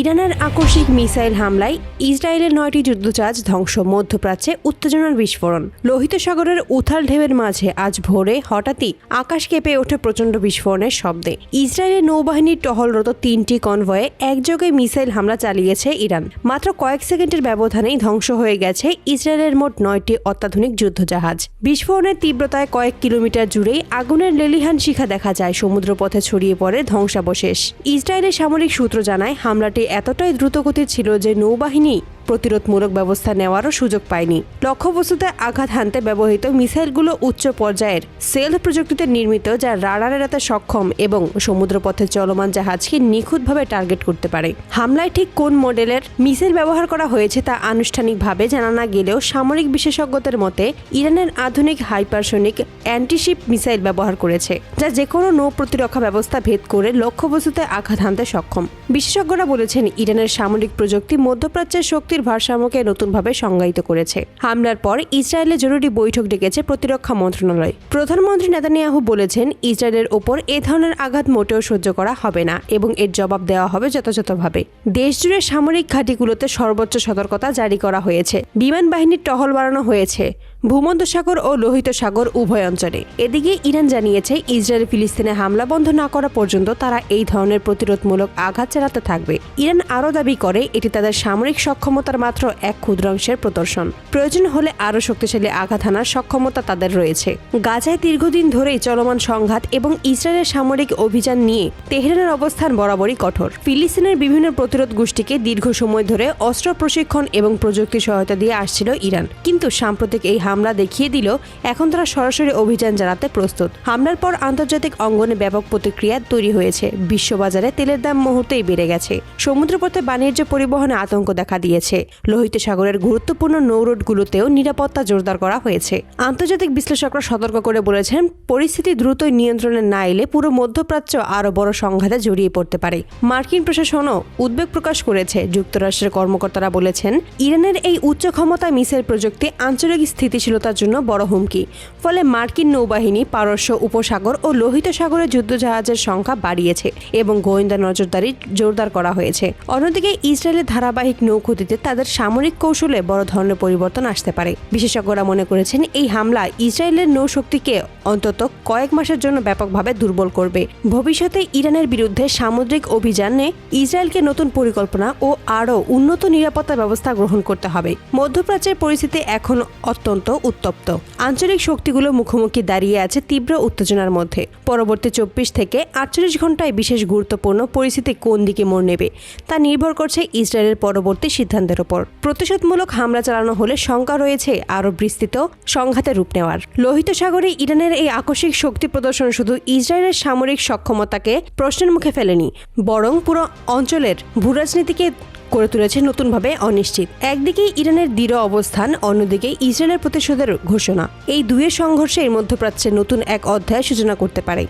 ইরানের আকস্মিক মিসাইল হামলায় ইসরায়েলের নয়টি যুদ্ধজাহাজ ধ্বংস, মধ্যপ্রাচ্যে উত্তেজনার বিস্ফোরণ। লোহিত সাগরের উথাল ঢেউয়ের মাঝে আজ ভোরে হঠাৎই আকাশ কেঁপে ওঠে প্রচণ্ড বিস্ফোরণের শব্দে। ইসরায়েলের নৌবাহিনীর টহলরত তিনটি কনভয়ে একযোগে মিসাইল হামলা চালিয়েছে ইরান। মাত্র কয়েক সেকেন্ডের ব্যবধানেই ধ্বংস হয়ে গেছে ইসরায়েলের মোট নয়টি অত্যাধুনিক যুদ্ধজাহাজ। বিস্ফোরণের তীব্রতায় কয়েক কিলোমিটার জুড়েই আগুনের লেলিহান শিখা দেখা যায়। সমুদ্রপথে ছড়িয়ে পড়ে ধ্বংসাবশেষ। ইসরায়েলের সামরিক সূত্র জানায়, হামলাটি এতটাই দ্রুতগতির ছিল যে নৌবাহিনী প্রতিরোধমূলক ব্যবস্থা নেওয়ারও সুযোগ পায়নি। লক্ষ্যবস্তুতে আঘাত হানতে ব্যবহৃত মিসাইলগুলো উচ্চ পর্যায়ের সেলফ প্রযুক্তিতে নির্মিত, যা রাডার এড়াতে সক্ষম এবং সমুদ্রপথে চলমান জাহাজকে নিখুঁতভাবে টার্গেট করতে পারে। হামলায় ঠিক কোন মডেলের মিসাইল ব্যবহার করা হয়েছে তা আনুষ্ঠানিকভাবে জানা না গেলেও সামরিক বিশেষজ্ঞদের মতে, ইরানের আধুনিক হাইপারসনিক অ্যান্টিশিপ মিসাইল ব্যবহার করেছে, যা যে কোনো নৌ প্রতিরক্ষা ব্যবস্থা ভেদ করে লক্ষ্যবস্তুতে আঘাত হানতে সক্ষম। বিশেষজ্ঞরা বলেছেন, ইরানের সামরিক প্রযুক্তি মধ্যপ্রাচ্যের শক্তির ভারসাম্যকে নতুনভাবে সংজ্ঞায়িত করেছে। হামলার পর ইসরায়েলে জরুরি বৈঠক ডেকেছে প্রতিরক্ষা মন্ত্রণালয়। প্রধানমন্ত্রী নেতানিয়াহু বলেছেন, ইসরায়েলের ওপর এ ধরনের আঘাত মোটেও সহ্য করা হবে না এবং এর জবাব দেওয়া হবে যথাযথভাবে। দেশজুড়ে সামরিক ঘাঁটিগুলোতে সর্বোচ্চ সতর্কতা জারি করা হয়েছে। বিমান বাহিনীর টহল বাড়ানো হয়েছে। ভূমধ্যসাগর ও লোহিত সাগর উভয় অঞ্চলে। এদিকে ইরান জানিয়েছে, ইসরায়েল ফিলিস্তিনে হামলা বন্ধ না করা পর্যন্ত তারা এই ধরনের প্রতিরোধমূলক আঘাত চালাতে থাকবে। ইরান আরও দাবি করে, এটি তাদের সামরিক সক্ষমতার মাত্র এক ক্ষুদ্রাংশের প্রদর্শন। প্রয়োজন হলে আরও শক্তিশালী আঘাত হানার সক্ষমতা তাদের রয়েছে। গাজায় দীর্ঘদিন ধরেই চলমান সংঘাত এবং ইসরায়েলের সামরিক অভিযান নিয়ে তেহরানের অবস্থান বরাবরই কঠোর। ফিলিস্তিনের বিভিন্ন প্রতিরোধ গোষ্ঠীকে দীর্ঘ সময় ধরে অস্ত্র প্রশিক্ষণ এবং প্রযুক্তি সহায়তা দিয়ে আসছিল ইরান। কিন্তু সাম্প্রতিক এই হামলা দেখিয়ে দিল, এখন তারা সরাসরি অভিযান চালাতে প্রস্তুত। হামলার পর আন্তর্জাতিক অঙ্গনে ব্যাপক প্রতিক্রিয়া তৈরি হয়েছে। বিশ্ববাজারে তেলের দাম মুহূর্তেই বেড়ে গেছে। সমুদ্রপথে বাণিজ্য পরিবহনে আতঙ্ক দেখা দিয়েছে। লোহিত সাগরের গুরুত্বপূর্ণ নৌরোডগুলোতেও নিরাপত্তা জোরদার করা হয়েছে। আন্তর্জাতিক বিশ্লেষকরা সতর্ক করে বলেছেন, পরিস্থিতি দ্রুতই নিয়ন্ত্রণে না এলে পুরো মধ্যপ্রাচ্য আরও বড় সংঘাতে জড়িয়ে পড়তে পারে। মার্কিন প্রশাসনও উদ্বেগ প্রকাশ করেছে। যুক্তরাষ্ট্রের কর্মকর্তারা বলেছেন, ইরানের এই উচ্চ ক্ষমতা মিসাইল প্রযুক্তি আঞ্চলিক স্থিতিশীলতার জন্য বড় হুমকি। ফলে মার্কিন নৌবাহিনী, পারস্য উপসাগর ও লোহিত সাগরে যুদ্ধজাহাজের সংখ্যা বাড়িয়েছে এবং গোয়েন্দা নজরদারি জোরদার করা হয়েছে। অন্যদিকে ইসরায়েলের ধারাবাহিক নৌক্ষতিতে তাদের সামরিক কৌশলে বড় ধরনের পরিবর্তন আসতে পারে। বিশেষজ্ঞরা মনে করেছেন এই হামলা ইসরায়েলের নৌশক্তিকে অন্তত কয়েক মাসের জন্য ব্যাপকভাবে দুর্বল করবে। ভবিষ্যতে ইরানের বিরুদ্ধে সামুদ্রিক অভিযানে ইসরায়েলকে নতুন পরিকল্পনা ও আরও উন্নত নিরাপত্তা ব্যবস্থা গ্রহণ করতে হবে। মধ্যপ্রাচ্যের পরিস্থিতি এখন অত্যন্ত উত্তপ্ত। আঞ্চলিক শক্তিগুলো মুখোমুখি দাঁড়িয়ে আছে তীব্র উত্তেজনার মধ্যে। পরবর্তী চব্বিশ থেকে আটচল্লিশ ঘন্টায় বিশেষ গুরুত্বপূর্ণ পরিস্থিতি কোন দিকে মোড় নেবে, তা নির্ভর করছে ইসরায়েলের পরবর্তী সিদ্ধান্তের ওপর প্রতিশোধমূলক হামলা চালানো হলে শঙ্কা রয়েছে আরও বিস্তৃত সংঘাতে রূপ নেওয়ার। লোহিত সাগরে ইরানের এই আকস্মিক শক্তি প্রদর্শন শুধু ইসরায়েলের সামরিক সক্ষমতাকে প্রশ্নের মুখে ফেলেনি, বরং পুরো অঞ্চলের ভূরাজনীতিকে করে তুলেছে নতুনভাবে অনিশ্চিত। একদিকে ইরানের দৃঢ় অবস্থান, অন্যদিকে ইসরায়েলের প্রতিশোধের ঘোষণা। এই দুয়ের সংঘর্ষে এর মধ্যপ্রাচ্যের নতুন এক অধ্যায় সূচনা করতে পারে।